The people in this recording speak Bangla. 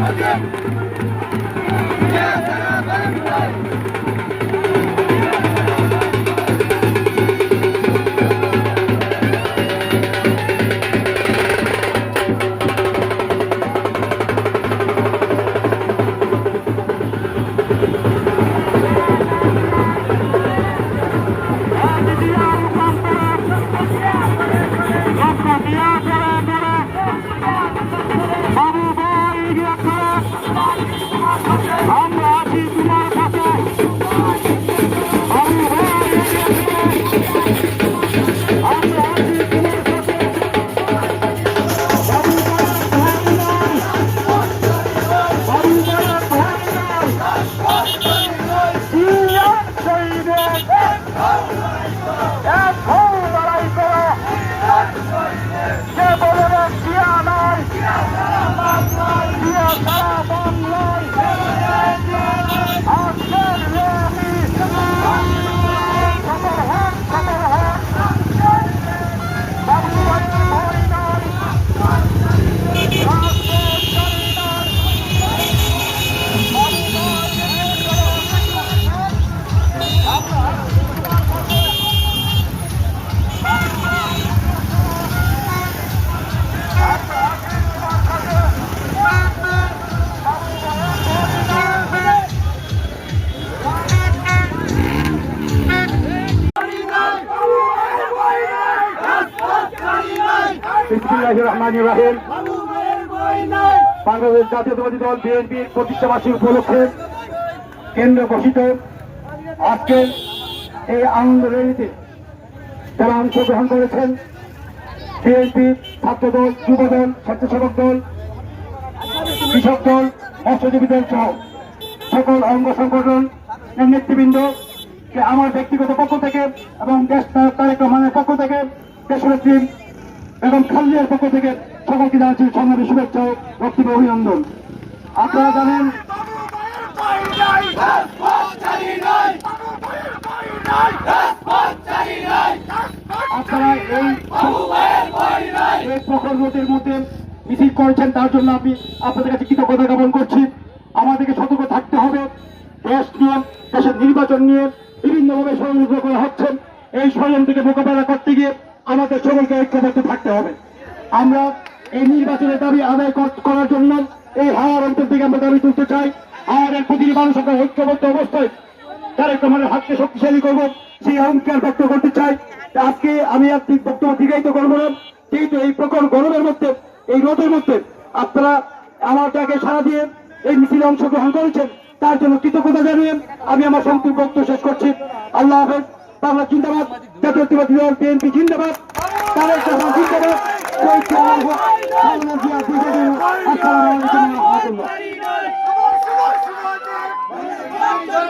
fazer. আমরা আছি তোমার পাশে Oh, my God. বিসমিল্লাহির রহমানির রহিম বাংলাদেশ জাতীয়তাবাদী দল বিএনপির প্রতিষ্ঠাবাসী উপলক্ষে কেন্দ্র ঘোষিত আজকের এই আনন্দ র্যালিতে যারা অংশগ্রহণ করেছেন, বিএনপি ছাত্রদল, যুবদল, স্বেচ্ছাসেবক দল, কৃষক দল, মৎস্যজীবী দল সহ সকল অঙ্গ সংগঠন নেতৃবৃন্দ কে আমার ব্যক্তিগত পক্ষ থেকে এবং দেশ তারেক রহমানের পক্ষ থেকে দেশনেত্রী এবং খালিয়ার পক্ষ থেকে সকলকে জানাচ্ছি সংগ্রামী শুভেচ্ছা ও অভিনন্দন। আপনারা জানেন আপনারা এই প্রখর মধ্যে মিছিল করেছেন, তার জন্য আমি আপনাদের কাছে কৃতজ্ঞতা জ্ঞাপন করছি। আমাদেরকে সতর্ক থাকতে হবে। দেশ নিয়ে, দেশের নির্বাচন নিয়ে বিভিন্নভাবে ষড়যন্ত্র করা হচ্ছে এই ষড়যন্ত্রকে মোকাবেলা করতে গিয়ে আমাদের সকলকে ঐক্যবদ্ধ থাকতে হবে। আমরা এই নির্বাচনের দাবি আদায় করার জন্য এই হাওয়ার অঞ্চল থেকে আমরা দাবি তুলতে চাই। হাওয়ারের প্রতিটি মানুষ আমরা ঐক্যবদ্ধ অবস্থায় তারেক রহমানের হাতকে শক্তিশালী করব, সেই অহংকার ব্যক্ত করতে চাই। আজকে আমি আপনি বক্তব্য দীর্ঘায়িত করব না কিন্তু এই প্রকল্প গরমের মধ্যে, এই রোদের মধ্যে আপনারা আমার ডাকে সারা দিয়ে এই মিছিলে অংশগ্রহণ করেছেন, তার জন্য কৃতজ্ঞতা জানিয়ে আমি আমার সংক্ষিপ্ত বক্তব্য শেষ করছি। আল্লাহ হাফেজ। বাংলা জিন্দাবাদ জাতীয়তাবাদী দল বিএনপি জিন্দাবাদ তারেক রহমান জিন্দাবাদ আসসালামু আলাইকুম